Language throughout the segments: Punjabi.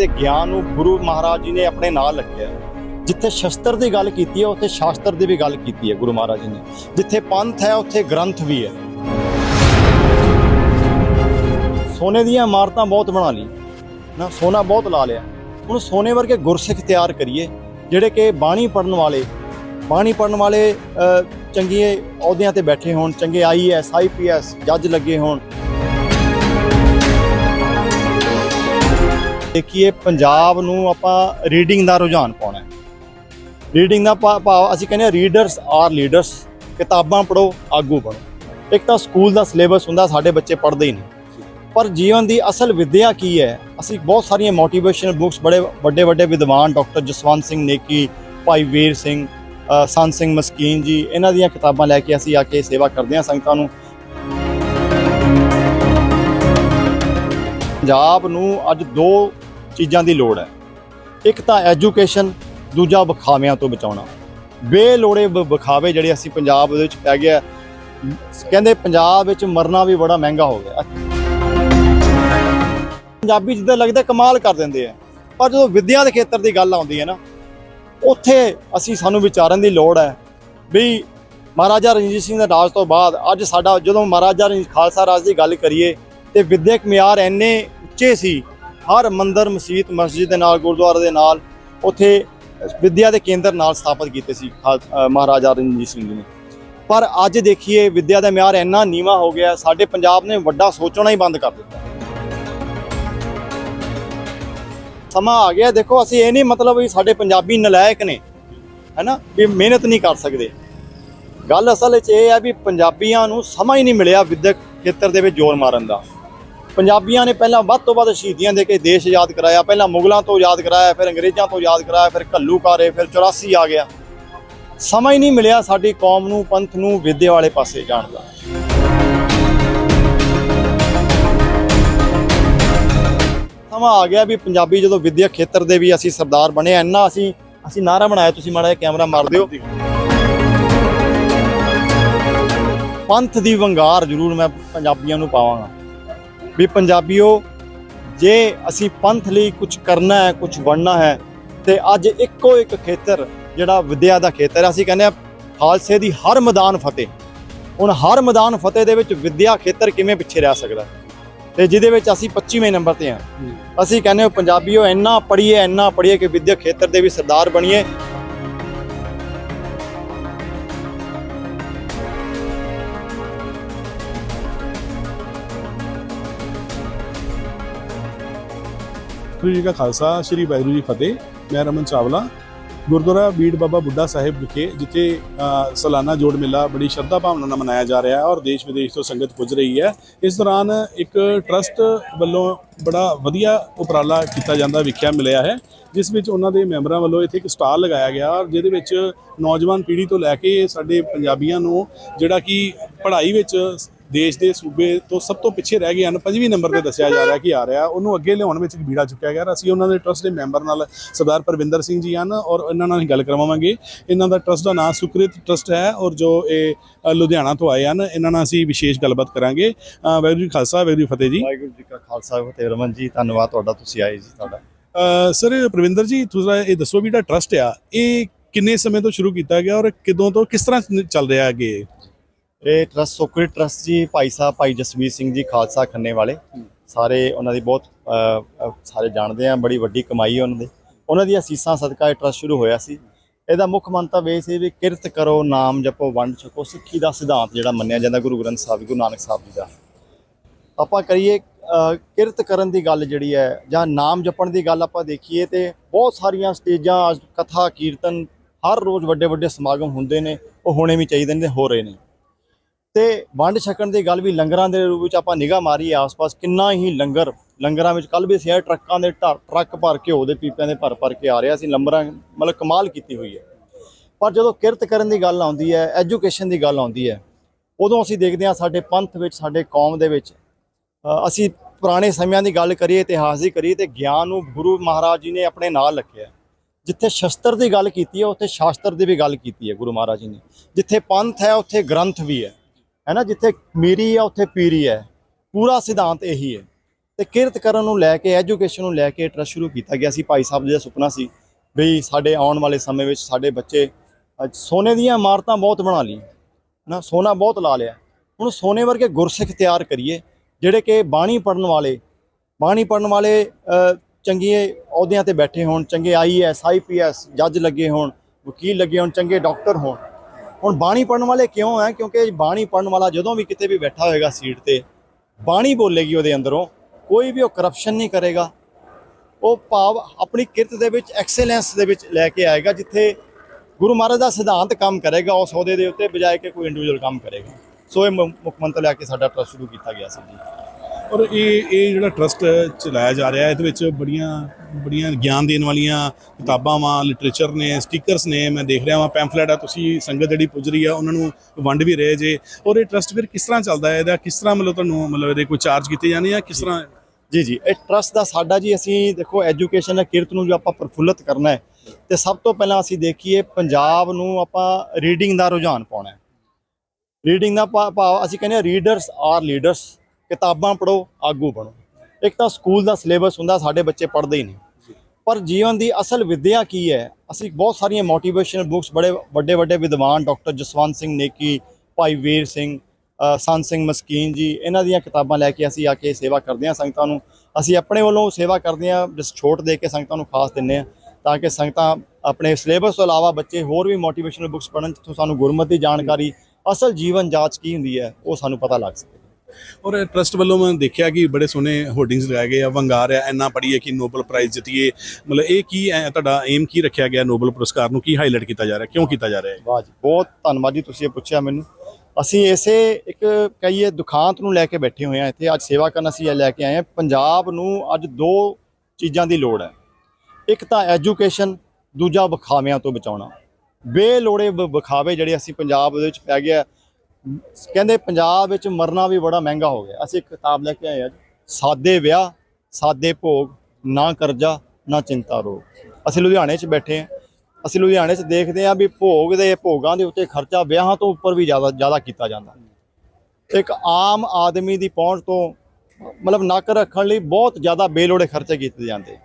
ਤੇ ਗਿਆਨ ਨੂੰ ਗੁਰੂ ਮਹਾਰਾਜ ਜੀ ਨੇ ਆਪਣੇ ਨਾਲ ਰੱਖਿਆ। ਜਿੱਥੇ ਸ਼ਸਤਰ ਦੀ ਗੱਲ ਕੀਤੀ ਹੈ, ਉੱਥੇ ਸ਼ਾਸਤਰ ਦੀ ਵੀ ਗੱਲ ਕੀਤੀ ਹੈ ਗੁਰੂ ਮਹਾਰਾਜ ਜੀ ਨੇ। ਜਿੱਥੇ ਪੰਥ ਹੈ, ਉੱਥੇ ਗ੍ਰੰਥ ਵੀ ਹੈ। ਸੋਨੇ ਦੀਆਂ ਇਮਾਰਤਾਂ ਬਹੁਤ ਬਣਾ ਲਈ ਨਾ, ਸੋਨਾ ਬਹੁਤ ਲਾ ਲਿਆ। ਹੁਣ ਸੋਨੇ ਵਰਗੇ ਗੁਰਸਿੱਖ ਤਿਆਰ ਕਰੀਏ, ਜਿਹੜੇ ਕਿ ਬਾਣੀ ਪੜਨ ਵਾਲੇ, ਬਾਣੀ ਪੜਨ ਵਾਲੇ ਚੰਗੇ ਅਹੁਦਿਆਂ ਤੇ ਬੈਠੇ ਹੋਣ, ਚੰਗੇ ਆਈਐਸ ਆਈਪੀਐਸ ਜੱਜ ਲੱਗੇ ਹੋਣ। ਦੇਖੀਏ, ਪੰਜਾਬ ਨੂੰ ਆਪਾਂ ਰੀਡਿੰਗ ਦਾ ਰੁਝਾਨ ਪਾਉਣਾ ਹੈ। ਰੀਡਿੰਗ ਦਾ ਭਾ- ਭਾਵ ਅਸੀਂ ਕਹਿੰਦੇ ਆ ਰੀਡਰਸ ਆਰ ਲੀਡਰਸ ਕਿਤਾਬਾਂ ਪੜੋ ਆਗੂ ਬਣੋ। ਇੱਕ ਤਾਂ ਸਕੂਲ ਦਾ ਸਿਲੇਬਸ ਹੁੰਦਾ, ਸਾਡੇ ਬੱਚੇ ਪੜ੍ਹਦੇ ਹੀ ਨਹੀਂ। ਪਰ ਜੀਵਨ ਦੀ ਅਸਲ ਵਿਦਿਆ ਕੀ ਹੈ? ਅਸੀਂ ਬਹੁਤ ਸਾਰੀਆਂ ਮੋਟੀਵੇਸ਼ਨਲ ਬੁੱਕਸ ਬੜੇ ਵੱਡੇ ਵੱਡੇ ਵਿਦਵਾਨ ਡਾਕਟਰ ਜਸਵੰਤ ਸਿੰਘ ਨੇਕੀ, ਭਾਈ ਵੀਰ ਸਿੰਘ ਸੰਤ ਸਿੰਘ ਮਸਕੀਨ ਜੀ, ਇਹਨਾਂ ਦੀਆਂ ਕਿਤਾਬਾਂ ਲੈ ਕੇ ਅਸੀਂ ਆ ਕੇ ਸੇਵਾ ਕਰਦੇ ਹਾਂ ਸੰਗਤਾਂ ਨੂੰ। ਪੰਜਾਬ ਨੂੰ ਅੱਜ ਦੋ ਚੀਜ਼ਾਂ ਦੀ ਲੋੜ ਹੈ। ਇੱਕ ਤਾਂ ਐਜੂਕੇਸ਼ਨ, ਦੂਜਾ ਵਿਖਾਵਿਆਂ ਤੋਂ ਬਚਾਉਣਾ। ਬੇਲੋੜੇ ਵਿਖਾਵੇ ਜਿਹੜੇ ਅਸੀਂ ਪੰਜਾਬ ਦੇ ਵਿੱਚ ਪੈ ਗਿਆ ਕਹਿੰਦੇ ਪੰਜਾਬ ਵਿੱਚ ਮਰਨਾ ਵੀ ਬੜਾ ਮਹਿੰਗਾ ਹੋ ਗਿਆ। ਪੰਜਾਬੀ ਜਿੱਦਾਂ ਲੱਗਦਾ ਕਮਾਲ ਕਰ ਦਿੰਦੇ ਆ। ਪਰ ਜਦੋਂ ਵਿਦਿਆ ਦੇ ਖੇਤਰ ਦੀ ਗੱਲ ਆਉਂਦੀ ਹੈ ਨਾ, ਉੱਥੇ ਅਸੀਂ ਸਾਨੂੰ ਵਿਚਾਰਨ ਦੀ ਲੋੜ ਹੈ ਵੀ ਮਹਾਰਾਜਾ ਰਣਜੀਤ ਸਿੰਘ ਦੇ ਰਾਜ ਤੋਂ ਬਾਅਦ ਅੱਜ ਸਾਡਾ, ਜਦੋਂ ਮਹਾਰਾਜਾ ਰਣਜੀਤ ਖਾਲਸਾ ਰਾਜ ਦੀ ਗੱਲ ਕਰੀਏ ਤੇ ਵਿਦਿਅਕ ਮਿਆਰ ਇੰਨੇ ਉੱਚੇ ਸੀ, ਹਰ ਮੰਦਰ, ਮਸਜਿਦ ਮਸਜਿਦ ਦੇ ਨਾਲ, ਗੁਰਦੁਆਰੇ ਦੇ ਨਾਲ, ਉੱਥੇ ਵਿਦਿਆ ਦੇ ਕੇਂਦਰ ਨਾਲ ਸਥਾਪਿਤ ਕੀਤੇ ਸੀ ਖਾਲ- ਮਹਾਰਾਜਾ ਰਣਜੀਤ ਸਿੰਘ ਜੀ ਨੇ। ਪਰ ਅੱਜ ਦੇਖੀਏ, ਵਿਦਿਆ ਦਾ ਮਿਆਰ ਇੰਨਾ ਨੀਵਾ ਹੋ ਗਿਆ, ਸਾਡੇ ਪੰਜਾਬ ਨੇ ਵੱਡਾ ਸੋਚਣਾ ਹੀ ਬੰਦ ਕਰ ਦਿੱਤਾ। ਸਮਾਂ ਆ ਗਿਆ, ਦੇਖੋ ਅਸੀਂ ਇਹ ਨਹੀਂ ਮਤਲਬ ਵੀ ਸਾਡੇ ਪੰਜਾਬੀ ਨਲਾਇਕ ਨੇ, ਹੈਨਾ, ਵੀ ਮਿਹਨਤ ਨਹੀਂ ਕਰ ਸਕਦੇ। ਗੱਲ ਅਸਲ ਵਿੱਚ ਇਹ ਹੈ ਵੀ ਪੰਜਾਬੀਆਂ ਨੂੰ ਸਮਾਂ ਹੀ ਨਹੀਂ ਮਿਲਿਆ ਵਿਦਿਅਕ ਖੇਤਰ ਦੇ ਵਿੱਚ ਜ਼ੋਰ ਮਾਰਨ ਦਾ। ਪੰਜਾਬੀਆਂ ਨੇ ਪਹਿਲਾਂ ਵੱਧ ਤੋਂ ਵੱਧ ਸ਼ਹੀਦੀਆਂ ਦੇ ਕੇ ਦੇਸ਼ ਆਜ਼ਾਦ ਕਰਾਇਆ ਪਹਿਲਾਂ ਮੁਗਲਾਂ ਤੋਂ ਆਜ਼ਾਦ ਕਰਾਇਆ ਫਿਰ ਅੰਗਰੇਜ਼ਾਂ ਤੋਂ ਆਜ਼ਾਦ ਕਰਾਇਆ ਫਿਰ ਘੱਲੂਕਾਰੇ ਫਿਰ 84 ਆ ਗਿਆ। ਸਮਾਂ ਹੀ ਨਹੀਂ ਮਿਲਿਆ ਸਾਡੀ ਕੌਮ ਨੂੰ ਪੰਥ ਨੂੰ ਵਿਦਿਆ ਵਾਲੇ ਪਾਸੇ ਜਾਣ ਦਾ। ਸਮਾਂ ਆ ਗਿਆ ਵੀ ਪੰਜਾਬੀ ਜਦੋਂ ਵਿਦਿਅਕ ਖੇਤਰ ਦੇ ਵੀ ਅਸੀਂ ਸਰਦਾਰ ਬਣੇ ਆ, ਇੰਨਾ ਅਸੀਂ ਅਸੀਂ ਨਾਰਾ ਬਣਾਇਆ ਤੁਸੀਂ ਮਾੜਾ ਜਿਹਾ ਕੈਮਰਾ ਮਾਰ ਦਿਓ। ਪੰਥ ਦੀ ਵੰਗਾਰ ਜ਼ਰੂਰ ਮੈਂ ਪੰਜਾਬੀਆਂ ਨੂੰ ਪਾਵਾਂਗਾ। ਵੀ ਪੰਜਾਬੀਓ ਜੇ ਅਸੀਂ ਪੰਥ ਲਈ ਕੁਝ ਕਰਨਾ ਹੈ ਕੁਝ ਬਣਨਾ ਹੈ ਤੇ ਅੱਜ ਇੱਕੋ ਇੱਕ ਖੇਤਰ ਜਿਹੜਾ ਵਿਦਿਆ ਦਾ ਖੇਤਰ ਹੈ ਅਸੀਂ ਕਹਿੰਦੇ ਆ ਖਾਲਸੇ ਦੀ ਹਰ ਮੈਦਾਨ ਫਤਿਹ। ਹੁਣ ਹਰ ਮੈਦਾਨ ਫਤਿਹ ਦੇ ਵਿੱਚ ਵਿਦਿਆ ਖੇਤਰ ਕਿਵੇਂ ਪਿੱਛੇ ਰਹਿ ਸਕਦਾ ਤੇ ਜਿਹਦੇ ਵਿੱਚ ਅਸੀਂ 25ਵੇਂ ਨੰਬਰ ਤੇ ਹਾਂ। ਅਸੀਂ ਕਹਿੰਦੇ ਹਾਂ ਪੰਜਾਬੀਓ ਇੰਨਾ ਪੜ੍ਹੀਏ ਇੰਨਾ ਪੜ੍ਹੀਏ ਕਿ ਵਿਦਿਅਕ ਖੇਤਰ ਦੇ ਵੀ ਸਰਦਾਰ ਬਣੀਏ। ਵਾਹਿਗੁਰੂ ਜੀ ਕਾ ਖਾਲਸਾ ਸ੍ਰੀ ਵਾਹਿਗੁਰੂ ਜੀ ਫਤਿਹ। ਮੈਂ ਰਮਨ ਚਾਵਲਾ ਗੁਰਦੁਆਰਾ ਬੀੜ ਬਾਬਾ ਬੁੱਢਾ ਸਾਹਿਬ ਵਿਖੇ ਜਿੱਥੇ ਅ, ਸਾਲਾਨਾ ਜੋੜ ਮੇਲਾ ਬੜੀ ਸ਼ਰਧਾ ਭਾਵਨਾ ਨਾਲ ਮਨਾਇਆ ਜਾ ਰਿਹਾ ਹੈ ਔਰ ਦੇਸ਼ ਵਿਦੇਸ਼ ਤੋਂ ਸੰਗਤ ਪੁੱਜ ਰਹੀ ਹੈ। ਇਸ ਦੌਰਾਨ ਇੱਕ ਟਰਸਟ ਵੱਲੋਂ ਬੜਾ ਵਧੀਆ ਉਪਰਾਲਾ ਕੀਤਾ ਜਾਂਦਾ ਵਿਖਿਆ ਮਿਲਿਆ ਹੈ ਜਿਸ ਵਿੱਚ ਉਹਨਾਂ ਦੇ ਮੈਂਬਰਾਂ ਵੱਲੋਂ ਇੱਥੇ ਇੱਕ ਸਟਾਲ ਲਗਾਇਆ ਗਿਆ ਔਰ ਜਿਹਦੇ ਵਿੱਚ ਨੌਜਵਾਨ ਪੀੜ੍ਹੀ ਤੋਂ ਲੈ ਕੇ ਸਾਡੇ ਪੰਜਾਬੀਆਂ ਨੂੰ ਜਿਹੜਾ ਕਿ ਪੜ੍ਹਾਈ ਵਿੱਚ ਦੇਸ਼ ਦੇ ਸੂਬੇ ਤੋਂ ਸਭ ਤੋਂ ਪਿੱਛੇ ਰਹਿ ਗਏ ਹਨ। ਪੰਜਵੀਂ ਨੰਬਰ ਤੇ ਦੱਸਿਆ ਜਾ ਰਿਹਾ ਕਿ ਆ ਰਿਹਾ ਉਹਨੂੰ ਅੱਗੇ ਲਿਆਉਣ ਵਿੱਚ ਇੱਕ ਬੀੜਾ ਚੁੱਕਿਆ ਗਿਆ। ਅਸੀਂ ਉਹਨਾਂ ਦੇ ਟਰਸਟ ਦੇ ਮੈਂਬਰ ਨਾਲ ਸਰਦਾਰ ਪਰਵਿੰਦਰ ਸਿੰਘ ਜੀ ਹਨ ਔਰ ਇਹਨਾਂ ਨਾਲ ਗੱਲ ਕਰਵਾਵਾਂਗੇ। ਇਹਨਾਂ ਦਾ ਟਰਸਟ ਦਾ ਨਾਮ ਸੁਕ੍ਰਿਤ ਟਰਸਟ ਹੈ ਔਰ ਜੋ ਇਹ ਲੁਧਿਆਣਾ ਤੋਂ ਆਏ ਹਨ ਇਹਨਾਂ ਨਾਲ ਅਸੀਂ ਵਿਸ਼ੇਸ਼ ਗੱਲਬਾਤ ਕਰਾਂਗੇ। ਅ, ਵਾਹਿਗੁਰੂ ਜੀ ਖਾਲਸਾ ਕੀ ਫਤਿਹ ਜੀ। ਵਾਹਿਗੁਰੂ ਜੀ ਕਾ ਖਾਲਸਾ ਫਤਿਹ। ਰਮਨ ਜੀ ਧੰਨਵਾਦ ਤੁਹਾਡਾ ਤੁਸੀਂ ਆਏ ਜੀ ਤੁਹਾਡਾ ਸਰ ਪ੍ਰਵਿੰਦਰ ਜੀ ਤੁਸੀਂ ਇਹ ਦੱਸੋ ਵੀ ਜਿਹੜਾ ਟਰਸਟ ਆ ਇਹ ਕਿੰਨੇ ਸਮੇਂ ਤੋਂ ਸ਼ੁਰੂ ਕੀਤਾ ਗਿਆ ਔਰ ਕਿਦੋਂ ਤੋਂ ਕਿਸ ਤਰ੍ਹਾਂ ਚੱਲ ਰਿਹਾ ਅੱਗੇ? ਇਹ ਟਰਸਟ ਸੋਕਰੀ ਟਰਸਟ ਜੀ ਭਾਈ ਸਾਹਿਬ ਭਾਈ ਜਸਵੀਰ ਸਿੰਘ ਜੀ ਖਾਲਸਾ ਖੰਨੇ ਵਾਲੇ। ਸਾਰੇ ਉਹਨਾਂ ਦੀ ਬਹੁਤ ਸਾਰੇ ਜਾਣਦੇ ਆ ਬੜੀ ਵੱਡੀ ਕਮਾਈ ਹੈ ਉਹਨਾਂ ਦੀ। ਉਹਨਾਂ ਦੀਆਂ ਅਸੀਸਾਂ ਸਦਕਾ ਇਹ ਟਰਸਟ ਸ਼ੁਰੂ ਹੋਇਆ ਸੀ। ਇਹਦਾ ਮੁੱਖ ਮੰਤਵ ਇਹ ਸੀ ਵੀ ਕਿਰਤ ਕਰੋ ਨਾਮ ਜਪੋ ਵੰਡ ਛਕੋ ਸਿੱਖੀ ਦਾ ਸਿਧਾਂਤ ਜਿਹੜਾ ਮੰਨਿਆ ਜਾਂਦਾ ਗੁਰੂ ਗ੍ਰੰਥ ਸਾਹਿਬ ਗੁਰੂ ਨਾਨਕ ਸਾਹਿਬ ਜੀ ਦਾ। ਆਪਾਂ ਕਰੀਏ ਕਿਰਤ ਕਰਨ ਦੀ ਗੱਲ ਜਿਹੜੀ ਹੈ ਜਾਂ ਨਾਮ ਜਪਣ ਦੀ ਗੱਲ ਆਪਾਂ ਦੇਖੀਏ ਤੇ ਬਹੁਤ ਸਾਰੀਆਂ ਸਟੇਜਾਂ ਕਥਾ ਕੀਰਤਨ ਹਰ ਰੋਜ਼ ਵੱਡੇ ਵੱਡੇ ਸਮਾਗਮ ਹੁੰਦੇ ਨੇ ਉਹ ਹੋਣੇ ਵੀ ਚਾਹੀਦੇ ਨੇ ਹੋ ਰਹੇ ਨੇ। ਤੇ ਵੰਡ ਛਕਣ ਦੀ ਗੱਲ ਵੀ ਲੰਗਰਾਂ ਦੇ ਰੂਪ ਵਿੱਚ ਆਪਾਂ ਨਿਗਾਹ ਮਾਰੀ ਆਸ-ਪਾਸ ਕਿੰਨਾ ਹੀ ਲੰਗਰ, ਲੰਗਰਾਂ ਵਿੱਚ ਕੱਲ ਵੀ ਸੀ ਟਰੱਕਾਂ ਦੇ ਢਰ- ਟਰੱਕ ਭਰ ਕੇ ਉਹਦੇ ਪੀਪਿਆਂ ਦੇ ਭਰ ਭਰ ਕੇ ਆ ਰਿਹਾ ਸੀ ਲੰਬਰਾਂ ਮਤਲਬ ਕਮਾਲ ਕੀਤੀ ਹੋਈ ਹੈ। ਪਰ ਜਦੋਂ ਕਿਰਤ ਕਰਨ ਦੀ ਗੱਲ ਆਉਂਦੀ ਹੈ, ਐਜੂਕੇਸ਼ਨ ਦੀ ਗੱਲ ਆਉਂਦੀ ਹੈ, ਉਦੋਂ ਅਸੀਂ ਦੇਖਦੇ ਹਾਂ ਸਾਡੇ ਪੰਥ ਵਿੱਚ, ਸਾਡੇ ਕੌਮ ਦੇ ਵਿੱਚ ਅਸੀਂ ਪੁਰਾਣੇ ਸਮਿਆਂ ਦੀ ਗੱਲ ਕਰੀਏ, ਇਤਿਹਾਸ ਦੀ ਕਰੀਏ, ਤੇ ਗਿਆਨ ਨੂੰ ਗੁਰੂ ਮਹਾਰਾਜ ਜੀ ਨੇ ਆਪਣੇ ਨਾਲ ਰੱਖਿਆ। ਜਿੱਥੇ ਸ਼ਸਤਰ ਦੀ ਗੱਲ ਕੀਤੀ ਹੈ, ਉੱਥੇ ਸ਼ਾਸਤਰ ਦੀ ਵੀ ਗੱਲ ਕੀਤੀ ਹੈ ਗੁਰੂ ਮਹਾਰਾਜ ਜੀ ਨੇ। ਜਿੱਥੇ ਪੰਥ ਹੈ, ਉੱਥੇ ਗ੍ਰੰਥ ਵੀ ਹੈ। ਹੈ ਨਾ, ਜਿੱਥੇ ਮੀਰੀ ਆ, ਉੱਥੇ ਪੀਰੀ ਹੈ। ਪੂਰਾ ਸਿਧਾਂਤ ਇਹੀ ਹੈ। ਤੇ ਕਿਰਤ ਕਰਨ ਨੂੰ ਲੈ ਕੇ, ਐਜੂਕੇਸ਼ਨ ਨੂੰ ਲੈ ਕੇ ਟਰਸਟ ਸ਼ੁਰੂ ਕੀਤਾ ਗਿਆ ਸੀ। ਭਾਈ ਸਾਹਿਬ ਜੀ ਦਾ ਸੁਪਨਾ ਸੀ ਵੀ ਸਾਡੇ ਆਉਣ ਵਾਲੇ ਸਮੇਂ ਵਿੱਚ ਸਾਡੇ ਬੱਚੇ ਸੋਨੇ ਦੀਆਂ ਇਮਾਰਤਾਂ ਬਹੁਤ ਬਣਾ ਲਈਆਂ। ਨਾ ਸੋਨਾ ਬਹੁਤ ਲਾ ਲਿਆ। ਹੁਣ ਸੋਨੇ ਵਰਗੇ ਗੁਰਸਿੱਖ ਤਿਆਰ ਕਰੀਏ, ਜਿਹੜੇ ਕਿ ਬਾਣੀ ਪੜਨ ਵਾਲੇ, ਬਾਣੀ ਪੜਨ ਵਾਲੇ ਚੰਗੇ ਅਹੁਦਿਆਂ ਤੇ ਬੈਠੇ ਹੋਣ, ਚੰਗੇ ਆਈਐਸ ਆਈਪੀਐਸ ਜੱਜ ਲੱਗੇ ਹੋਣ, ਵਕੀਲ ਲੱਗੇ ਹੋਣ, ਚੰਗੇ ਡਾਕਟਰ ਹੋਣ। ਹੁਣ ਬਾਣੀ ਪੜਨ ਵਾਲੇ ਕਿਉਂ ਹੈ ਕਿਉਂਕਿ ਬਾਣੀ ਪੜਨ ਵਾਲਾ ਜਦੋਂ ਵੀ ਕਿਤੇ ਵੀ ਬੈਠਾ ਹੋਏਗਾ ਸੀਟ ਤੇ, ਬਾਣੀ ਬੋਲੇਗੀ ਉਹਦੇ ਅੰਦਰੋਂ, ਕੋਈ ਵੀ ਉਹ ਕਰਪਸ਼ਨ ਨਹੀਂ ਕਰੇਗਾ। ਉਹ ਭਾਵ ਆਪਣੀ ਕਿਰਤ ਦੇ ਵਿੱਚ ਐਕਸਲੈਂਸ ਦੇ ਵਿੱਚ ਲੈ ਕੇ ਆਏਗਾ, ਜਿੱਥੇ ਗੁਰੂ ਮਹਾਰਾਜ ਦਾ ਸਿਧਾਂਤ ਕੰਮ ਕਰੇਗਾ ਉਸ ਅਹੁਦੇ ਦੇ ਉੱਤੇ ਬਜਾਏ ਕਿ ਕੋਈ ਇੰਡੀਵਿਜੂਅਲ ਕੰਮ ਕਰੇਗਾ। ਸੋ ਇਹ ਮੁੱਖ ਮੰਤਰ ਲੈ ਕੇ ਸਾਡਾ ਟਰਸਟ ਸ਼ੁਰੂ ਕੀਤਾ ਗਿਆ ਸੀ ਜੀ। ਔਰ ਇਹ ਇਹ ਜਿਹੜਾ ਟਰਸਟ ਚਲਾਇਆ ਜਾ ਰਿਹਾ ਹੈ, ਇਹਦੇ ਵਿੱਚ ਬੜੀਆਂ ਬੜੀਆਂ ਗਿਆਨ ਦੇਣ ਵਾਲੀਆਂ ਕਿਤਾਬਾਂ ਵਾਂ ਲਿਟਰੇਚਰ ਨੇ ਸਟickers ਨੇ, ਮੈਂ ਦੇਖ ਰਿਹਾ ਵਾਂ ਪੈਂਫਲੇਟ ਆ, ਤੁਸੀਂ ਸੰਗਤ ਜਿਹੜੀ ਪੁੱਜ ਰਹੀ ਆ, ਉਹਨਾਂ ਨੂੰ ਵੰਡ ਵੀ ਰਹੇ ਜੇ। ਔਰ ਇਹ ਟਰਸਟ ਫਿਰ ਕਿਸ ਤਰ੍ਹਾਂ ਚੱਲਦਾ ਹੈ? ਇਹਦਾ ਕਿਸ ਤਰ੍ਹਾਂ ਮਤਲਬ ਤੁਹਾਨੂੰ, ਮਤਲਬ ਇਹਦੇ ਕੋਈ ਚਾਰਜ ਕੀਤੇ ਜਾਂਦੇ ਆ ਕਿਸ ਤਰ੍ਹਾਂ? ਜੀ ਜੀ, ਇਹ ਟਰਸਟ ਦਾ ਸਾਡਾ ਜੀ, ਅਸੀਂ ਦੇਖੋ ਐਜੂਕੇਸ਼ਨ ਹੈ, ਕਿਰਤ ਨੂੰ ਜੋ ਆਪਾਂ ਪ੍ਰਫੁੱਲਤ ਕਰਨਾ ਹੈ, ਤੇ ਸਭ ਤੋਂ ਪਹਿਲਾਂ ਅਸੀਂ ਦੇਖੀਏ, ਪੰਜਾਬ ਨੂੰ ਆਪਾਂ ਰੀਡਿੰਗ ਦਾ ਰੁਝਾਨ ਪਾਉਣਾ ਹੈ। ਰੀਡਿੰਗ ਦਾ ਭਾ- ਭਾਵ ਅਸੀਂ ਕਹਿੰਦੇ ਆ ਰੀਡਰਸ ਆਰ ਲੀਡਰਸ ਕਿਤਾਬਾਂ ਪੜੋ ਆਗੂ ਬਣੋ। ਇੱਕ ਤਾਂ ਸਕੂਲ ਦਾ ਸਿਲੇਬਸ ਹੁੰਦਾ, ਸਾਡੇ ਬੱਚੇ ਪੜ੍ਹਦੇ ਹੀ ਨਹੀਂ। ਪਰ ਜੀਵਨ ਦੀ ਅਸਲ ਵਿਦਿਆ ਕੀ ਹੈ? ਅਸੀਂ ਬਹੁਤ ਸਾਰੀਆਂ ਮੋਟੀਵੇਸ਼ਨਲ ਬੁੱਕਸ ਬੜੇ ਵੱਡੇ ਵੱਡੇ ਵਿਦਵਾਨ ਡਾਕਟਰ ਜਸਵੰਤ ਸਿੰਘ ਨੇਕੀ, ਭਾਈ ਵੀਰ ਸਿੰਘ ਸੰਤ ਸਿੰਘ ਮਸਕੀਨ ਜੀ, ਇਹਨਾਂ ਦੀਆਂ ਕਿਤਾਬਾਂ ਲੈ ਕੇ ਅਸੀਂ ਆ ਕੇ ਸੇਵਾ ਕਰਦੇ ਹਾਂ ਸੰਗਤਾਂ ਨੂੰ। ਅਸੀਂ ਆਪਣੇ ਵੱਲੋਂ ਸੇਵਾ ਕਰਦੇ ਹਾਂ, ਜਿਸ ਛੋਟ ਦੇ ਕੇ ਸੰਗਤਾਂ ਨੂੰ ਖਾਸ ਦਿੰਨੇ ਆ ਤਾਂ ਕਿ ਸੰਗਤਾਂ ਆਪਣੇ ਸਿਲੇਬਸ ਤੋਂ ਇਲਾਵਾ ਬੱਚੇ ਹੋਰ ਵੀ ਮੋਟੀਵੇਸ਼ਨਲ ਬੁੱਕਸ ਪੜ੍ਹਨ, ਜਿੱਥੋਂ ਸਾਨੂੰ ਗੁਰਮਤਿ ਦੀ ਜਾਣਕਾਰੀ, ਅਸਲ ਜੀਵਨ ਜਾਂਚ ਕੀ ਹੁੰਦੀ ਹੈ, ਉਹ ਸਾਨੂੰ ਪਤਾ ਲੱਗ ਸਕੇ। ਔਰ ਟਰਸਟ ਵੱਲੋਂ ਮੈਂ ਦੇਖਿਆ ਕਿ ਬੜੇ ਸੋਹਣੇ ਹੋਰਡਿੰਗਸ ਲਗਾਏ ਗਏ ਆ, ਵੰਗਾਰ ਆ, ਇੰਨਾ ਪੜੀਏ ਕਿ ਨੋਬਲ ਪ੍ਰਾਈਜ਼ ਜਿੱਤੀਏ। ਮਤਲਬ ਇਹ ਕੀ ਹੈ ਤੁਹਾਡਾ ਏਮ ਕੀ ਰੱਖਿਆ ਗਿਆ ਨੋਬਲ ਪੁਰਸਕਾਰ ਨੂੰ? ਕੀ ਹਾਈਲਾਈਟ ਕੀਤਾ ਜਾ ਰਿਹਾ, ਕਿਉਂ ਕੀਤਾ ਜਾ ਰਿਹਾ ਹੈ ਵਾਹ ਜੀ, ਬਹੁਤ ਧੰਨਵਾਦ ਜੀ ਤੁਸੀਂ ਇਹ ਪੁੱਛਿਆ ਮੈਨੂੰ। ਅਸੀਂ ਇਸੇ ਇੱਕ ਕਹੀਏ ਦੁਖਾਂਤ ਨੂੰ ਲੈ ਕੇ ਬੈਠੇ ਹੋਏ ਆ ਇੱਥੇ। ਅੱਜ ਸੇਵਾ ਕਰਨ ਅਸੀਂ ਇਹ ਲੈ ਕੇ ਆਏ ਆ। ਪੰਜਾਬ ਨੂੰ ਅੱਜ ਦੋ ਚੀਜ਼ਾਂ ਦੀ ਲੋੜ ਹੈ ਇੱਕ ਤਾਂ ਐਜੂਕੇਸ਼ਨ ਦੂਜਾ ਵਿਖਾਵਿਆਂ ਤੋਂ ਬਚਾਉਣਾ। ਬੇਲੋੜੇ ਵਿਖਾਵੇ ਜਿਹੜੇ ਅਸੀਂ ਪੰਜਾਬ ਦੇ ਵਿੱਚ ਪੈ ਗਿਆ ਕਹਿੰਦੇ ਪੰਜਾਬ ਵਿੱਚ ਮਰਨਾ ਵੀ ਬੜਾ ਮਹਿੰਗਾ ਹੋ ਗਿਆ। ਅਸੀਂ ਇੱਕ ਕਿਤਾਬ ਲੈ ਕੇ ਆਏ ਅੱਜ ਸਾਦੇ ਵਿਆਹ, ਸਾਦੇ ਭੋਗ, ਨਾ ਕਰਜ਼ਾ, ਨਾ ਚਿੰਤਾ ਰੋਗ। ਅਸੀਂ ਲੁਧਿਆਣੇ 'ਚ ਬੈਠੇ ਹਾਂ ਅਸੀਂ ਲੁਧਿਆਣੇ 'ਚ ਦੇਖਦੇ ਹਾਂ ਵੀ ਭੋਗ ਦੇ ਭੋਗਾਂ ਦੇ ਉੱਤੇ ਖਰਚਾ ਵਿਆਹਾਂ ਤੋਂ ਉੱਪਰ ਵੀ ਜ਼ਿਆਦਾ ਜ਼ਿਆਦਾ ਕੀਤਾ ਜਾਂਦਾ। ਇੱਕ ਆਮ ਆਦਮੀ ਦੀ ਪਹੁੰਚ ਤੋਂ ਮਤਲਬ ਨੱਕ ਰੱਖਣ ਲਈ ਬਹੁਤ ਜ਼ਿਆਦਾ ਬੇਲੋੜੇ ਖਰਚੇ ਕੀਤੇ ਜਾਂਦੇ।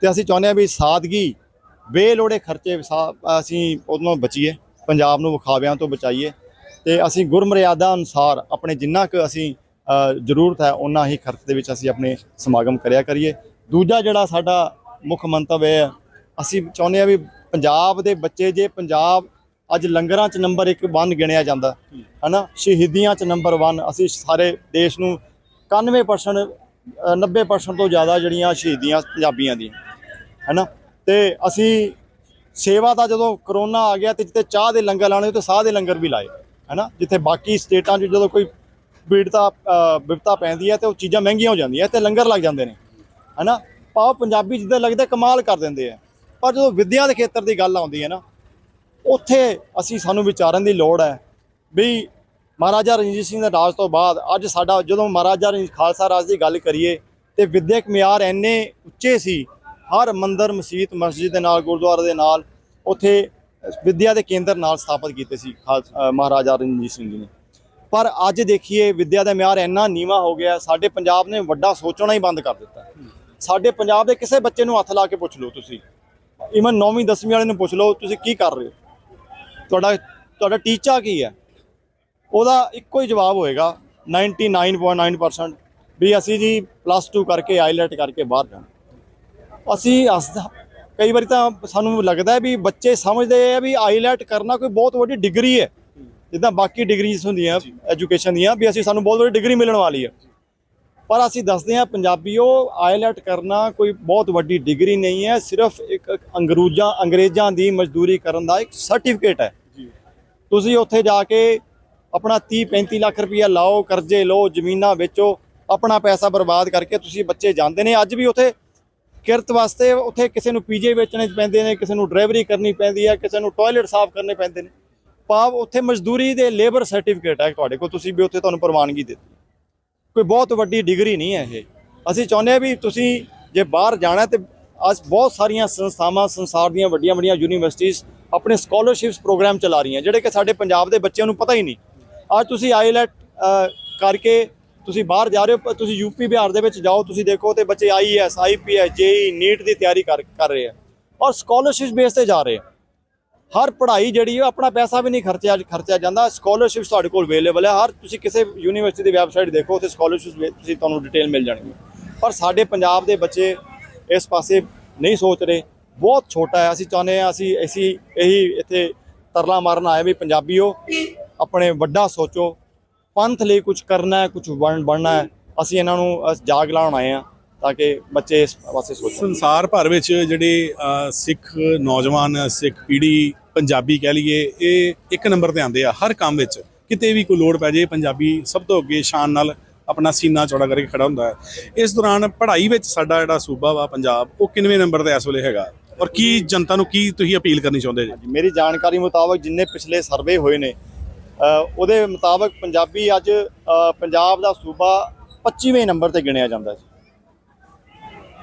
ਤੇ ਅਸੀਂ ਚਾਹੁੰਦੇ ਹਾਂ ਵੀ ਸਾਦਗੀ, ਬੇਲੋੜੇ ਖਰਚੇ ਸਾ- ਅਸੀਂ ਉਹਦੋਂ ਬਚੀਏ, ਪੰਜਾਬ ਨੂੰ ਵਿਖਾਵਿਆਂ ਤੋਂ ਬਚਾਈਏ। ਤੇ ਅਸੀਂ ਗੁਰਮਰਿਆਦਾ ਅਨੁਸਾਰ ਆਪਣੇ ਜਿੰਨਾ ਕੁ ਅਸੀਂ ਜ਼ਰੂਰਤ ਹੈ ਉਹਨਾਂ ਹੀ ਖਰਚ ਦੇ ਵਿੱਚ ਅਸੀਂ ਆਪਣੇ ਸਮਾਗਮ ਕਰਿਆ ਕਰੀਏ। ਦੂਜਾ ਜਿਹੜਾ ਸਾਡਾ ਮੁੱਖ ਮੰਤਵ ਹੈ ਅਸੀਂ ਚਾਹੁੰਦੇ ਹਾਂ ਵੀ ਪੰਜਾਬ ਦੇ ਬੱਚੇ ਜੇ ਪੰਜਾਬ ਅੱਜ ਲੰਗਰਾਂ 'ਚ ਨੰਬਰ 1 ਬੰਨ ਗਿਣਿਆ ਜਾਂਦਾ ਹਨਾ? ਸ਼ਹੀਦੀਆਂ 'ਚ ਨੰਬਰ 1 ਅਸੀਂ ਸਾਰੇ ਦੇਸ਼ ਨੂੰ 91% ਅ, 90% ਤੋਂ ਜ਼ਿਆਦਾ ਜਿਹੜੀਆਂ ਸ਼ਹੀਦੀਆਂ ਪੰਜਾਬੀਆਂ ਦੀਆਂ ਹੈਨਾ? ਤੇ ਅਸੀਂ ਸੇਵਾ ਦਾ ਜਦੋਂ ਕਰੋਨਾ ਆ ਗਿਆ ਤੇ ਜਿੱਥੇ ਚਾਹ ਦੇ ਲੰਗਰ ਲਾਣੇ ਉੱਤੇ ਸਾਹ ਦੇ ਲੰਗਰ ਵੀ ਲਾਏ। ਹੈਨਾ? ਜਿੱਥੇ ਬਾਕੀ ਸਟੇਟਾਂ 'ਚ ਜਦੋਂ ਕੋਈ ਪੀੜਤਾ ਅ, ਵਿਪਤਾ ਪੈਂਦੀ ਹੈ ਤੇ ਉਹ ਚੀਜ਼ਾਂ ਮਹਿੰਗੀਆਂ ਹੋ ਜਾਂਦੀਆਂ ਤੇ ਲੰਗਰ ਲੱਗ ਜਾਂਦੇ ਨੇ ਹੈਨਾ? ਭਾਵ ਪੰਜਾਬੀ ਜਿੱਦਾਂ ਲੱਗਦਾ ਕਮਾਲ ਕਰ ਦਿੰਦੇ ਆ। ਪਰ ਜਦੋਂ ਵਿਦਿਆ ਦੇ ਖੇਤਰ ਦੀ ਗੱਲ ਆਉਂਦੀ ਹੈ ਨਾ ਉੱਥੇ ਅਸੀਂ ਸਾਨੂੰ ਵਿਚਾਰਨ ਦੀ ਲੋੜ ਹੈ ਵੀ ਮਹਾਰਾਜਾ ਰਣਜੀਤ ਸਿੰਘ ਦੇ ਰਾਜ ਤੋਂ ਬਾਅਦ ਅੱਜ ਸਾਡਾ ਜਦੋਂ ਮਹਾਰਾਜਾ ਰਣਜੀਤ ਖਾਲਸਾ ਰਾਜ ਦੀ ਗੱਲ ਕਰੀਏ ਤੇ ਵਿਦਿਅਕ ਮਿਆਰ ਇੰਨੇ ਉੱਚੇ ਸੀ ਹਰ ਮੰਦਰ ਮਸਜਿਦ ਮਸਜਿਦ ਦੇ ਨਾਲ ਗੁਰਦੁਆਰੇ ਦੇ ਨਾਲ ਉੱਥੇ ਵਿੱਦਿਆ ਦੇ ਕੇਂਦਰ ਨਾਲ ਸਥਾਪਿਤ ਕੀਤੇ ਸੀ ਖਾਲ- ਮਹਾਰਾਜਾ ਰਣਜੀਤ ਸਿੰਘ ਜੀ ਨੇ। ਪਰ ਅੱਜ ਦੇਖੀਏ, ਵਿੱਦਿਆ ਦਾ ਮਿਆਰ ਇੰਨਾ ਨੀਵਾ ਹੋ ਗਿਆ, ਸਾਡੇ ਪੰਜਾਬ ਨੇ ਵੱਡਾ ਸੋਚਣਾ ਹੀ ਬੰਦ ਕਰ ਦਿੱਤਾ। ਸਾਡੇ ਪੰਜਾਬ ਦੇ ਕਿਸੇ ਬੱਚੇ ਨੂੰ ਹੱਥ ਲਾ ਕੇ ਪੁੱਛ ਲਓ ਤੁਸੀਂ। ਇਵਨ 9ਵੀਂ 10ਵੀਂ ਵਾਲੇ ਨੂੰ ਪੁੱਛ ਲਓ, ਤੁਸੀਂ ਕੀ ਕਰ ਰਹੇ ਹੋ? ਤੁਹਾਡਾ ਤੁਹਾਡਾ ਟੀਚਾ ਕੀ ਹੈ? ਉਹਦਾ ਇੱਕੋ ਹੀ ਜਵਾਬ ਹੋਏਗਾ 99.9% ਵੀ ਅਸੀਂ ਜੀ ਪਲੱਸ 2 ਕਰਕੇ ਆਈਲੈਟ ਕਰਕੇ ਬਾਹਰ ਜਾਣਾ। ਅਸੀਂ ਹੱਸਦਾ ਕਈ ਵਾਰੀ ਤਾਂ ਸਾਨੂੰ ਲੱਗਦਾ ਹੈ ਵੀ ਬੱਚੇ ਸਮਝਦੇ ਆ ਵੀ ਆਈਲੈਟ ਕਰਨਾ ਕੋਈ ਬਹੁਤ ਵੱਡੀ ਡਿਗਰੀ ਹੈ। ਜਿੱਦਾਂ ਬਾਕੀ ਡਿਗਰੀਜ਼ ਹੁੰਦੀਆਂ ਐਜੂਕੇਸ਼ਨ ਦੀਆਂ ਵੀ ਅਸੀਂ ਸਾਨੂੰ ਬਹੁਤ ਵੱਡੀ ਡਿਗਰੀ ਮਿਲਣ ਵਾਲੀ ਹੈ। ਪਰ ਅਸੀਂ ਦੱਸਦੇ ਹਾਂ ਪੰਜਾਬੀਓ ਆਈਲੈਟ ਕਰਨਾ ਕੋਈ ਬਹੁਤ ਵੱਡੀ ਡਿਗਰੀ ਨਹੀਂ ਹੈ। ਸਿਰਫ ਇੱਕ ਅੰਗਰੂਜਾਂ ਅੰਗਰੇਜ਼ਾਂ ਦੀ ਮਜ਼ਦੂਰੀ ਕਰਨ ਦਾ ਇੱਕ ਸਰਟੀਫਿਕੇਟ ਹੈ। ਤੁਸੀਂ ਉੱਥੇ ਜਾ ਕੇ ਆਪਣਾ 30 35 ਲੱਖ ਰੁਪਇਆ ਲਾਓ ਕਰਜ਼ੇ ਲਓ ਜ਼ਮੀਨਾਂ ਵੇਚੋ ਆਪਣਾ ਪੈਸਾ ਬਰਬਾਦ ਕਰਕੇ ਤੁਸੀਂ ਬੱਚੇ ਜਾਂਦੇ ਨੇ। ਅੱਜ ਵੀ ਉੱਥੇ ਕਿਰਤ ਵਾਸਤੇ ਉੱਥੇ ਕਿਸੇ ਨੂੰ ਪੀਜੇ ਵੇਚਣੇ ਪੈਂਦੇ ਨੇ, ਕਿਸੇ ਨੂੰ ਡਰਾਈਵਰੀ ਕਰਨੀ ਪੈਂਦੀ ਹੈ ਕਿਸੇ ਨੂੰ ਟਾਇਲਟ ਸਾਫ਼ ਕਰਨੇ ਪੈਂਦੇ ਨੇ। ਭਾਵ ਉੱਥੇ ਮਜ਼ਦੂਰੀ ਦੇ ਲੇਬਰ ਸਰਟੀਫਿਕੇਟ ਹੈ ਤੁਹਾਡੇ ਕੋਲ, ਤੁਸੀਂ ਵੀ ਉੱਥੇ ਤੁਹਾਨੂੰ ਪ੍ਰਵਾਨਗੀ ਦਿੱਤੀ। ਕੋਈ ਬਹੁਤ ਵੱਡੀ ਡਿਗਰੀ ਨਹੀਂ ਹੈ ਇਹ। ਅਸੀਂ ਚਾਹੁੰਦੇ ਹਾਂ ਵੀ ਤੁਸੀਂ ਜੇ ਬਾਹਰ ਜਾਣਾ ਤੇ ਅੱਜ ਬਹੁਤ ਸਾਰੀਆਂ ਸੰਸਥਾਵਾਂ, ਸੰਸਾਰ ਦੀਆਂ ਵੱਡੀਆਂ ਵੱਡੀਆਂ ਯੂਨੀਵਰਸਿਟੀਆਂ ਆਪਣੇ ਸਕਾਲਰਸ਼ਿਪਸ ਪ੍ਰੋਗਰਾਮ ਚਲਾ ਰਹੀਆਂ, ਜਿਹੜੇ ਕਿ ਸਾਡੇ ਪੰਜਾਬ ਦੇ ਬੱਚਿਆਂ ਨੂੰ ਪਤਾ ਹੀ ਨਹੀਂ। ਅੱਜ ਤੁਸੀਂ ਆਈਲੈਟ ਕਰਕੇ ਤੁਸੀਂ ਬਾਹਰ ਜਾ ਰਹੇ ਹੋ, ਪ- ਤੁਸੀਂ ਯੂਪੀ ਬਿਹਾਰ ਦੇ ਵਿੱਚ ਜਾਓ, ਤੁਸੀਂ ਦੇਖੋ ਤੇ ਬੱਚੇ ਆਈਐਸ ਆਈਪੀਐਸ ਜੇਈ ਨੀਟ ਦੀ ਤਿਆਰੀ ਕਰ ਕਰ ਰਹੇ ਆ। ਔਰ ਸਕਾਲਰਸ਼ਿਪ ਬੇਸ ਤੇ ਜਾ ਰਹੇ ਆ। ਹਰ ਪੜ੍ਹਾਈ ਜਿਹੜੀ ਹੈ ਆਪਣਾ ਪੈਸਾ ਵੀ ਨਹੀਂ ਖਰਚਿਆ ਖਰਚਿਆ ਜਾਂਦਾ। ਸਕਾਲਰਸ਼ਿਪ ਤੁਹਾਡੇ ਕੋਲ ਅਵੇਲੇਬਲ ਹੈ ਹਰ ਤੁਸੀਂ ਕਿਸੇ ਯੂਨੀਵਰਸਿਟੀ ਦੀ ਵੈਬਸਾਈਟ ਦੇਖੋ, ਉੱਥੇ ਸਕਾਲਰਸ਼ਿਪ ਤੁਸੀਂ ਤੁਹਾਨੂੰ ਡਿਟੇਲ ਮਿਲ ਜਾਣਗੀ ਪਰ ਸਾਡੇ ਪੰਜਾਬ ਦੇ ਬੱਚੇ ਇਸ ਪਾਸੇ ਨਹੀਂ ਸੋਚ ਰਹੇ। ਬਹੁਤ ਛੋਟਾ ਹੈ। ਅਸੀਂ ਚਾਹੁੰਦੇ ਹਾਂ, ਅਸੀਂ ਅਸੀਂ ਇਹੀ ਇੱਥੇ ਤਰਲਾ ਮਾਰਨ ਆਏ ਵੀ ਪੰਜਾਬੀਓ, ਆਪਣੇ ਵੱਡਾ ਸੋਚੋ। ਪੰਥ ਲਈ ਕੁਝ ਕਰਨਾ ਹੈ ਕੁਝ ਬਣ ਬਣਨਾ ਹੈ ਅਸੀਂ ਇਹਨਾਂ ਨੂੰ ਜਾਗ ਲਾਉਣ ਆਏ ਆ ਤਾਂ ਕਿ ਬੱਚੇ ਇਸ ਪਾਸੇ ਸੋਚਣ। ਸੰਸਾਰ ਭਰ ਵਿੱਚ ਜਿਹੜੇ ਸਿੱਖ ਨੌਜਵਾਨ ਸਿੱਖ ਪੀੜ੍ਹੀ ਪੰਜਾਬੀ ਕਹਿ ਲਈਏ ਇਹ ਇੱਕ ਨੰਬਰ ਤੇ ਆਉਂਦੇ ਆ। ਹਰ ਕੰਮ ਵਿੱਚ ਕਿਤੇ ਵੀ ਕੋਈ ਲੋੜ ਪੈ ਜੇ ਪੰਜਾਬੀ ਸਭ ਤੋਂ ਅੱਗੇ ਸ਼ਾਨ ਨਾਲ ਆਪਣਾ ਸੀਨਾ ਚੌੜਾ ਕਰਕੇ ਖੜਾ ਹੁੰਦਾ ਹੈ। ਇਸ ਦੌਰਾਨ ਪੜ੍ਹਾਈ ਵਿੱਚ ਸਾਡਾ ਜਿਹੜਾ ਸੂਬਾ ਵਾ ਪੰਜਾਬ ਉਹ ਕਿੰਨਵੇਂ ਨੰਬਰ ਤੇ ਇਸ ਵੇਲੇ ਹੈਗਾ? ਔਰ ਕੀ ਜਨਤਾ ਨੂੰ ਕੀ ਤੁਸੀਂ ਅਪੀਲ ਕਰਨੀ ਚਾਹੁੰਦੇ ਜੀ? ਮੇਰੀ ਜਾਣਕਾਰੀ ਮੁਤਾਬਕ ਜਿੰਨੇ ਪਿਛਲੇ ਸਰਵੇ ਹੋਏ ਨੇ ਉਹਦੇ ਮੁਤਾਬਕ ਪੰਜਾਬੀ ਅੱਜ ਪੰਜਾਬ ਦਾ ਸੂਬਾ 25ਵੇਂ ਨੰਬਰ ਤੇ ਗਿਣਿਆ ਜਾਂਦਾ ਹੈ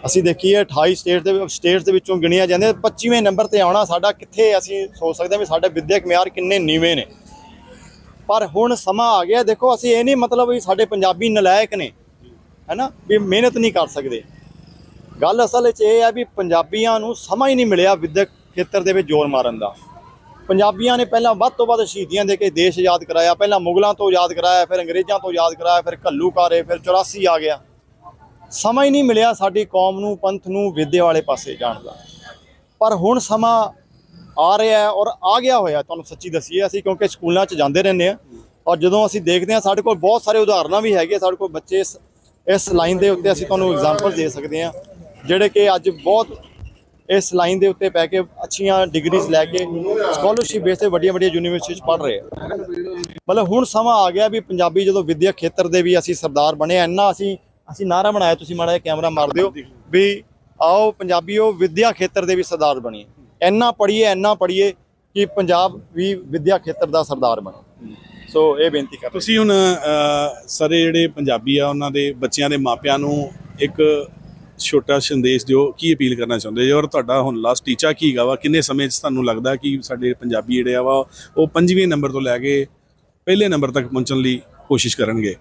ਅਸੀਂ ਦੇਖੀਏ 28 ਸਟੇਟ ਦੇ ਸਟੇਟਸ ਦੇ ਵਿੱਚੋਂ ਗਿਣਿਆ ਜਾਂਦੇ 25ਵੇਂ ਨੰਬਰ ਤੇ ਆਉਣਾ ਸਾਡਾ ਕਿੱਥੇ ਅਸੀਂ ਸੋਚ ਸਕਦੇ ਹਾਂ ਵੀ ਸਾਡੇ ਵਿਦਿਅਕ ਮਿਆਰ ਕਿੰਨੇ ਨੀਵੇਂ ਨੇ। ਪਰ ਹੁਣ ਸਮਾਂ ਆ ਗਿਆ, ਦੇਖੋ ਅਸੀਂ ਇਹ ਨਹੀਂ ਮਤਲਬ ਵੀ ਸਾਡੇ ਪੰਜਾਬੀ ਨਲਾਇਕ ਨੇ, ਹੈਨਾ? ਵੀ ਮਿਹਨਤ ਨਹੀਂ ਕਰ ਸਕਦੇ। ਗੱਲ ਅਸਲ ਵਿੱਚ ਇਹ ਹੈ ਵੀ ਪੰਜਾਬੀਆਂ ਨੂੰ ਸਮਾਂ ਹੀ ਨਹੀਂ ਮਿਲਿਆ ਵਿਦਿਅਕ ਖੇਤਰ ਦੇ ਵਿੱਚ ਜ਼ੋਰ ਮਾਰਨ ਦਾ। ਪੰਜਾਬੀਆਂ ਨੇ ਪਹਿਲਾਂ ਵੱਧ ਤੋਂ ਵੱਧ ਸ਼ਹੀਦੀਆਂ ਦੇ ਕੇ ਦੇਸ਼ ਆਜ਼ਾਦ ਕਰਾਇਆ, ਪਹਿਲਾਂ ਮੁਗਲਾਂ ਤੋਂ ਆਜ਼ਾਦ ਕਰਾਇਆ, ਫਿਰ ਅੰਗਰੇਜ਼ਾਂ ਤੋਂ ਆਜ਼ਾਦ ਕਰਾਇਆ, ਫਿਰ ਘੱਲੂਕਾਰੇ ਫਿਰ 84 ਆ ਗਿਆ। ਸਮਾਂ ਹੀ ਨਹੀਂ ਮਿਲਿਆ ਸਾਡੀ ਕੌਮ ਨੂੰ, ਪੰਥ ਨੂੰ ਵਿਦਿਆ ਵਾਲੇ ਪਾਸੇ ਜਾਣ ਦਾ। ਪਰ ਹੁਣ ਸਮਾਂ ਆ ਰਿਹਾ ਹੈ ਔਰ ਆ ਗਿਆ ਹੋਇਆ, ਤੁਹਾਨੂੰ ਸੱਚੀ ਦਸੀਏ ਅਸੀਂ ਕਿਉਂਕਿ ਸਕੂਲਾਂ 'ਚ ਜਾਂਦੇ ਰਹਿੰਦੇ ਆ ਔਰ ਜਦੋਂ ਅਸੀਂ ਦੇਖਦੇ ਹਾਂ, ਸਾਡੇ ਕੋਲ ਬਹੁਤ ਸਾਰੇ ਉਦਾਹਰਨਾਂ ਵੀ ਹੈਗੇ, ਸਾਡੇ ਕੋਲ ਬੱਚੇ ਇਸ ਇਸ ਲਾਈਨ ਦੇ ਉੱਤੇ ਅਸੀਂ ਤੁਹਾਨੂੰ ਐਗਜ਼ਾਮਪਲ ਦੇ ਸਕਦੇ ਹਾਂ, ਜਿਹੜੇ ਕਿ ਅੱਜ ਬਹੁਤ ਇਸ ਲਾਈਨ ਦੇ ਉੱਤੇ ਪੈ ਕੇ ਅੱਛੀਆਂ ਡਿਗਰੀਜ਼ ਲੈ ਕੇ ਸਕਾਲਰਸ਼ਿਪ ਬੇਸ ਤੇ ਵੱਡੀਆਂ ਵੱਡੀਆਂ ਯੂਨੀਵਰਸਿਟੀ 'ਚ ਪੜ੍ਹ ਰਹੇ ਆ। ਮਤਲਬ ਹੁਣ ਸਮਾਂ ਆ ਗਿਆ ਵੀ ਪੰਜਾਬੀ ਜਦੋਂ ਵਿਦਿਅਕ ਖੇਤਰ ਦੇ ਵੀ ਅਸੀਂ ਸਰਦਾਰ ਬਣੇ ਇੰਨਾ ਅਸੀਂ ਅਸੀਂ ਨਾਰਾ ਬਣਾਇਆ ਤੁਸੀਂ ਮਾੜਾ ਜਿਹਾ ਕੈਮਰਾ ਮਾਰ ਦਿਓ ਵੀ ਆਓ ਪੰਜਾਬੀਓ ਵਿਦਿਆ ਖੇਤਰ ਦੇ ਵੀ ਸਰਦਾਰ ਬਣੀਏ। ਇੰਨਾ ਪੜ੍ਹੀਏ ਇੰਨਾ ਪੜ੍ਹੀਏ ਕਿ ਪੰਜਾਬ ਵੀ ਵਿਦਿਆ ਖੇਤਰ ਦਾ ਸਰਦਾਰ ਬਣੇ। ਸੋ ਇਹ ਬੇਨਤੀ ਕਰ ਤੁਸੀਂ ਹੁਣ ਅ, ਸਾਰੇ ਜਿਹੜੇ ਪੰਜਾਬੀ ਆ ਉਹਨਾਂ ਦੇ ਬੱਚਿਆਂ ਦੇ ਮਾਪਿਆਂ ਨੂੰ ਇੱਕ ਛੋਟਾ ਸੰਦੇਸ਼ ਦਿਓ, ਕੀ ਅਪੀਲ ਕਰਨਾ ਚਾਹੁੰਦੇ ਜੀ? ਔਰ ਤੁਹਾਡਾ ਹੁਣ ਲਾਸਟ ਟੀਚਾ ਕੀ ਹੈਗਾ ਵਾ? ਕਿੰਨੇ ਸਮੇਂ 'ਚ ਤੁਹਾਨੂੰ ਲੱਗਦਾ ਕਿ ਸਾਡੇ ਪੰਜਾਬੀ ਜਿਹੜੇ ਆ ਵਾ, ਉਹ ਪੰਜਵੇਂ ਨੰਬਰ ਤੋਂ ਲੈ ਕੇ ਪਹਿਲੇ ਨੰਬਰ ਤੱਕ ਪਹੁੰਚਣ ਲਈ ਕੋਸ਼ਿਸ਼ ਕਰਨਗੇ?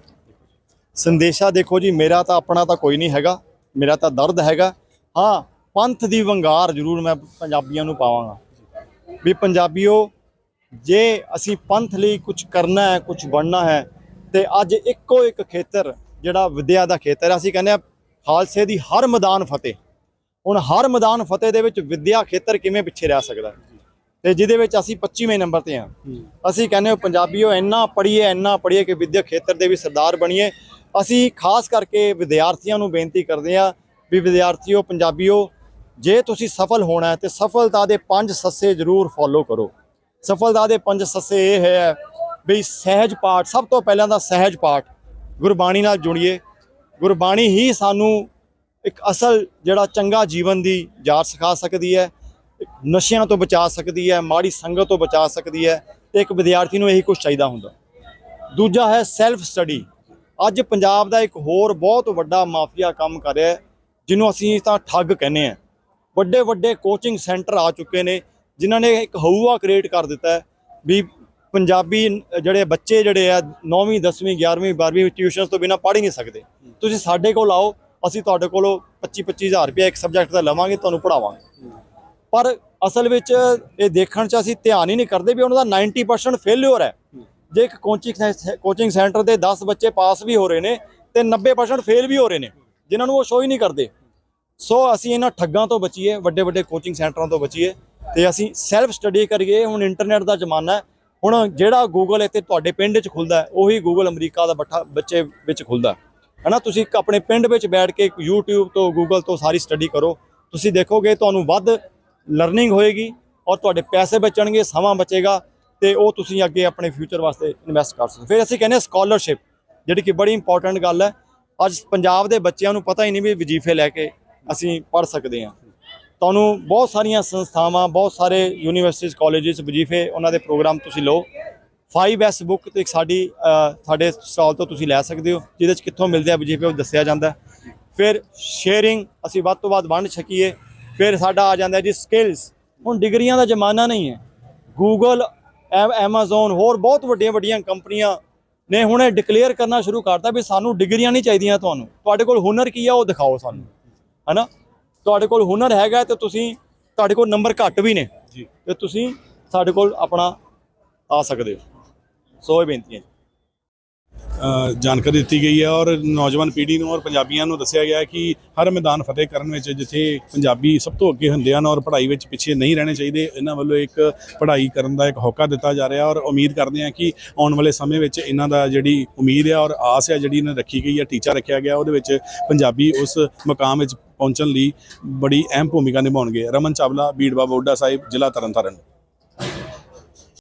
ਸੰਦੇਸ਼ਾ ਦੇਖੋ ਜੀ, ਮੇਰਾ ਤਾਂ ਆਪਣਾ ਤਾਂ ਕੋਈ ਨਹੀਂ ਹੈਗਾ। ਮੇਰਾ ਤਾਂ ਦਰਦ ਹੈਗਾ। ਹਾਂ, ਪੰਥ ਦੀ ਵੰਗਾਰ ਜ਼ਰੂਰ ਮੈਂ ਪੰਜਾਬੀਆਂ ਨੂੰ ਪਾਵਾਂਗਾ। ਵੀ ਪੰਜਾਬੀਓ, ਜੇ ਅਸੀਂ ਪੰਥ ਲਈ ਕੁਝ ਕਰਨਾ ਹੈ ਕੁਝ ਬਣਨਾ ਹੈ, ਤੇ ਅੱਜ ਇੱਕੋ ਇੱਕ ਖੇਤਰ, ਜਿਹੜਾ ਵਿਦਿਆ ਦਾ ਖੇਤਰ ਹੈ, ਅਸੀਂ ਕਹਿੰਦੇ ਆ ਖਾਲਸੇ ਦੀ ਹਰ ਮੈਦਾਨ ਫਤਿਹ। ਹੁਣ ਹਰ ਮੈਦਾਨ ਫਤਿਹ ਦੇ ਵਿੱਚ ਵਿਦਿਆ ਖੇਤਰ ਕਿਵੇਂ ਪਿੱਛੇ ਰਹਿ ਸਕਦਾ? ਤੇ ਜਿਹਦੇ ਵਿੱਚ ਅਸੀਂ 25ਵੇਂ ਨੰਬਰ ਤੇ ਹਾਂ। ਅਸੀਂ ਕਹਿੰਦੇ ਹਾਂ ਪੰਜਾਬੀਓ ਇੰਨਾ ਪੜ੍ਹੀਏ ਇੰਨਾ ਪੜ੍ਹੀਏ ਕਿ ਵਿਦਿਅਕ ਖੇਤਰ ਦੇ ਵੀ ਸਰਦਾਰ ਬਣੀਏ। ਅਸੀਂ ਖਾਸ ਕਰਕੇ ਵਿਦਿਆਰਥੀਆਂ ਨੂੰ ਬੇਨਤੀ ਕਰਦੇ ਹਾਂ ਵੀ ਵਿਦਿਆਰਥੀਓ ਪੰਜਾਬੀਓ ਜੇ ਤੁਸੀਂ ਸਫਲ ਹੋਣਾ ਹੈ ਤੇ ਸਫਲਤਾ ਦੇ ਪੰਜ ਸੱਸੇ ਜ਼ਰੂਰ ਫੋਲੋ ਕਰੋ। ਸਫਲਤਾ ਦੇ ਪੰਜ ਸੱਸੇ ਇਹ ਹੈ ਵੀ ਸਹਿਜ ਪਾਠ ਸਭ ਤੋਂ ਪਹਿਲਾਂ ਦਾ ਸਹਿਜ ਪਾਠ ਗੁਰਬਾਣੀ ਨਾਲ ਜੁੜੀਏ। ਗੁਰਬਾਣੀ ਹੀ ਸਾਨੂੰ ਇੱਕ ਅਸਲ ਜਿਹੜਾ ਚੰਗਾ ਜੀਵਨ ਦੀ ਜਾਚ ਸਿਖਾ ਸਕਦੀ ਹੈ ਨਸ਼ਿਆਂ ਤੋਂ ਬਚਾ ਸਕਦੀ ਹੈ, ਮਾੜੀ ਸੰਗਤ ਤੋਂ ਬਚਾ ਸਕਦੀ ਹੈ ਤੇ ਇੱਕ ਵਿਦਿਆਰਥੀ ਨੂੰ ਇਹੀ ਕੁਝ ਚਾਹੀਦਾ ਹੁੰਦਾ। ਦੂਜਾ ਹੈ ਸੈਲਫ ਸਟੱਡੀ ਅੱਜ ਪੰਜਾਬ ਦਾ ਇੱਕ ਹੋਰ ਬਹੁਤ ਵੱਡਾ ਮਾਫੀਆ ਕੰਮ ਕਰ ਰਿਹਾ ਜਿਹਨੂੰ ਅਸੀਂ ਤਾਂ ਠੱਗ ਕਹਿੰਦੇ ਆ ਵੱਡੇ ਵੱਡੇ ਕੋਚਿੰਗ ਸੈਂਟਰ ਆ ਚੁੱਕੇ ਨੇ, ਜਿਨ੍ਹਾਂ ਨੇ ਇੱਕ ਹਊਆ ਕ੍ਰੀਏਟ ਕਰ ਦਿੱਤਾ ਹੈ ਵੀ ਪੰਜਾਬੀ ਜਿਹੜੇ ਬੱਚੇ ਜਿਹੜੇ ਆ 9ਵੀਂ 10ਵੀਂ 11ਵੀਂ 12ਵੀਂ ਟਿਊਸ਼ਨਸ ਤੋਂ ਬਿਨਾ ਪੜ੍ਹ ਹੀ ਨਹੀਂ ਸਕਦੇ। ਤੁਸੀਂ ਸਾਡੇ ਕੋਲ ਆਓ, ਅਸੀਂ ਤੁਹਾਡੇ ਕੋਲੋਂ 25 25000 ਰੁਪਏ ਇੱਕ ਸਬਜੈਕਟ ਦਾ ਲਵਾਂਗੇ, ਤੁਹਾਨੂੰ ਪੜਾਵਾਂਗੇ ਪਰ ਅਸਲ ਵਿੱਚ ਇਹ ਦੇਖਣ 'ਚ ਅਸੀਂ ਧਿਆਨ ਹੀ ਨਹੀਂ ਕਰਦੇ ਵੀ ਉਹਨਾਂ ਦਾ 90% ਫੇਲਿਅਰ ਹੈ। ਜੇ ਇੱਕ ਕੋਚਿੰਗ ਕੋਚਿੰਗ ਸੈਂਟਰ ਦੇ 10 ਬੱਚੇ ਪਾਸ ਵੀ ਹੋ ਰਹੇ ਨੇ ਤੇ 90% ਫੇਲ ਵੀ ਹੋ ਰਹੇ ਨੇ, ਜਿਨ੍ਹਾਂ ਨੂੰ ਉਹ ਸ਼ੋਅ ਹੀ ਨਹੀਂ ਕਰਦੇ। ਸੋ ਅਸੀਂ ਇਹਨਾਂ ਠੱਗਾਂ ਤੋਂ ਬਚੀਏ ਵੱਡੇ ਵੱਡੇ ਕੋਚਿੰਗ ਸੈਂਟਰਾਂ ਤੋਂ ਬਚੀਏ ਤੇ ਅਸੀਂ ਸੈਲਫ ਸਟੱਡੀ ਕਰੀਏ। ਹੁਣ ਇੰਟਰਨੈਟ ਦਾ ਜ਼ਮਾਨਾ ਹੈ ਹੁਣ ਜਿਹੜਾ ਗੂਗਲ ਇੱਥੇ ਤੁਹਾਡੇ ਪਿੰਡ 'ਚ ਖੁੱਲਦਾ ਉਹੀ ਗੂਗਲ ਅਮਰੀਕਾ ਦਾ ਬੱਠਾ ਬੱਚੇ ਵਿੱਚ ਖੁੱਲਦਾ ਹੈ। ਹਨਾ, ਤੁਸੀਂ ਇੱਕ ਆਪਣੇ ਪਿੰਡ ਵਿੱਚ ਬੈਠ ਕੇ YouTube ਤੋਂ, Google ਤੋਂ ਸਾਰੀ ਸਟੱਡੀ ਕਰੋ, ਤੁਸੀਂ ਦੇਖੋਗੇ ਤੁਹਾਨੂੰ ਵੱਧ ਲਰਨਿੰਗ ਹੋਏਗੀ ਔਰ ਤੁਹਾਡੇ ਪੈਸੇ ਬਚਣਗੇ, ਸਮਾਂ ਬਚੇਗਾ ਤੇ ਉਹ ਤੁਸੀਂ ਅੱਗੇ ਆਪਣੇ ਫਿਊਚਰ ਵਾਸਤੇ ਇਨਵੈਸਟ ਕਰ ਸਕਦੇ ਫਿਰ ਅਸੀਂ ਕਹਿੰਦੇ ਸਕਾਲਰਸ਼ਿਪ ਜਿਹੜੀ ਕਿ ਬੜੀ ਇੰਪੋਰਟੈਂਟ ਗੱਲ ਹੈ। ਅੱਜ ਪੰਜਾਬ ਦੇ ਬੱਚਿਆਂ ਨੂੰ ਪਤਾ ਹੀ ਨਹੀਂ ਵੀ ਵਜ਼ੀਫੇ ਲੈ ਕੇ ਅਸੀਂ ਪੜ ਸਕਦੇ ਹਾਂ। ਤੁਹਾਨੂੰ ਬਹੁਤ ਸਾਰੀਆਂ ਸੰਸਥਾਵਾਂ, ਬਹੁਤ ਸਾਰੇ ਯੂਨੀਵਰਸਿਟੀਜ਼ ਕਾਲਜਿਸ ਵਜ਼ੀਫੇ ਉਹਨਾਂ ਦੇ ਪ੍ਰੋਗਰਾਮ ਤੁਸੀਂ ਲਓ। 5S ਬੁੱਕ ਤੇ ਇੱਕ ਸਾਡੀ ਸਾਡੇ ਸਟਾਲ ਤੋਂ ਤੁਸੀਂ ਲੈ ਸਕਦੇ ਹੋ, ਜਿਹਦੇ ਚ ਕਿੱਥੋਂ ਮਿਲਦੇ ਆ ਵਜ਼ੀਫੇ ਉਹ ਦੱਸਿਆ ਜਾਂਦਾ। ਫਿਰ ਸ਼ੇਅਰਿੰਗ ਅਸੀਂ ਵੱਧ ਤੋਂ ਵੱਧ ਵੰਡ ਛਕੀਏ। ਫਿਰ ਸਾਡਾ ਆ ਜਾਂਦਾ ਜੀ ਸਕਿੱਲਸ ਹੁਣ ਡਿਗਰੀਆਂ ਦਾ ਜ਼ਮਾਨਾ ਨਹੀਂ ਹੈ। ਗੂਗਲ ਐਮਾਜ਼ਨ ਹੋਰ ਬਹੁਤ ਵੱਡੀਆਂ ਵੱਡੀਆਂ ਕੰਪਨੀਆਂ ਨੇ ਹੁਣ ਇਹ ਡਿਕਲੇਅਰ ਕਰਨਾ ਸ਼ੁਰੂ ਕਰਤਾ ਵੀ ਸਾਨੂੰ ਡਿਗਰੀਆਂ ਨਹੀਂ ਚਾਹੀਦੀਆਂ ਤੁਹਾਨੂੰ। ਤੁਹਾਡੇ ਕੋਲ ਹੁਨਰ ਕੀ ਆ ਉਹ ਦਿਖਾਓ ਸਾਨੂੰ। ਹਨਾ? ਤੁਹਾਡੇ ਕੋਲ ਹੁਨਰ ਹੈਗਾ ਤੇ ਤੁਸੀਂ ਤੁਹਾਡੇ ਕੋਲ ਨੰਬਰ ਘੱਟ ਵੀ ਨੇ। ਜੀ। ਤੇ ਤੁਸੀਂ ਸਾਡੇ ਕੋਲ ਆਪਣਾ ਆ ਸਕਦੇ ਹੋ। ਸੋ ਇਹ ਬੇਨਤੀ ਹੈ ਜਾਣਕਾਰੀ ਦਿੱਤੀ ਗਈ ਹੈ ਔਰ ਨੌਜਵਾਨ ਪੀੜ੍ਹੀ ਨੂੰ ਔਰ ਪੰਜਾਬੀਆਂ ਨੂੰ ਦੱਸਿਆ ਗਿਆ ਕਿ ਹਰ ਮੈਦਾਨ ਫਤਿਹ ਕਰਨ ਵਿੱਚ ਜਿੱਥੇ ਪੰਜਾਬੀ ਸਭ ਤੋਂ ਅੱਗੇ ਹੁੰਦੇ ਹਨ ਔਰ ਪੜ੍ਹਾਈ ਵਿੱਚ ਪਿੱਛੇ ਨਹੀਂ ਰਹਿਣੇ ਚਾਹੀਦੇ, ਇਹਨਾਂ ਵੱਲੋਂ ਇੱਕ ਪੜ੍ਹਾਈ ਕਰਨ ਦਾ ਇੱਕ ਹੋਕਾ ਦਿੱਤਾ ਜਾ ਰਿਹਾ ਔਰ ਉਮੀਦ ਕਰਦੇ ਹਾਂ ਕਿ ਆਉਣ ਵਾਲੇ ਸਮੇਂ ਵਿੱਚ ਇਹਨਾਂ ਦਾ ਜਿਹੜੀ ਉਮੀਦ ਹੈ ਔਰ ਆਸ ਹੈ ਜਿਹੜੀ ਇਹਨਾਂ ਰੱਖੀ ਗਈ ਹੈ, ਟੀਚਾ ਰੱਖਿਆ ਗਿਆ, ਉਹਦੇ ਵਿੱਚ ਪੰਜਾਬੀ ਉਸ ਮਕਾਮ ਵਿੱਚ ਪਹੁੰਚਣ ਲਈ ਬੜੀ ਅਹਿਮ ਭੂਮਿਕਾ ਨਿਭਾਉਣਗੇ। ਰਮਨ ਚਾਵਲਾ, ਬੀੜਵਾ ਬਾਬਾ ਸਾਹਿਬ, ਜ਼ਿਲ੍ਹਾ ਤਰਨਤਾਰਨ।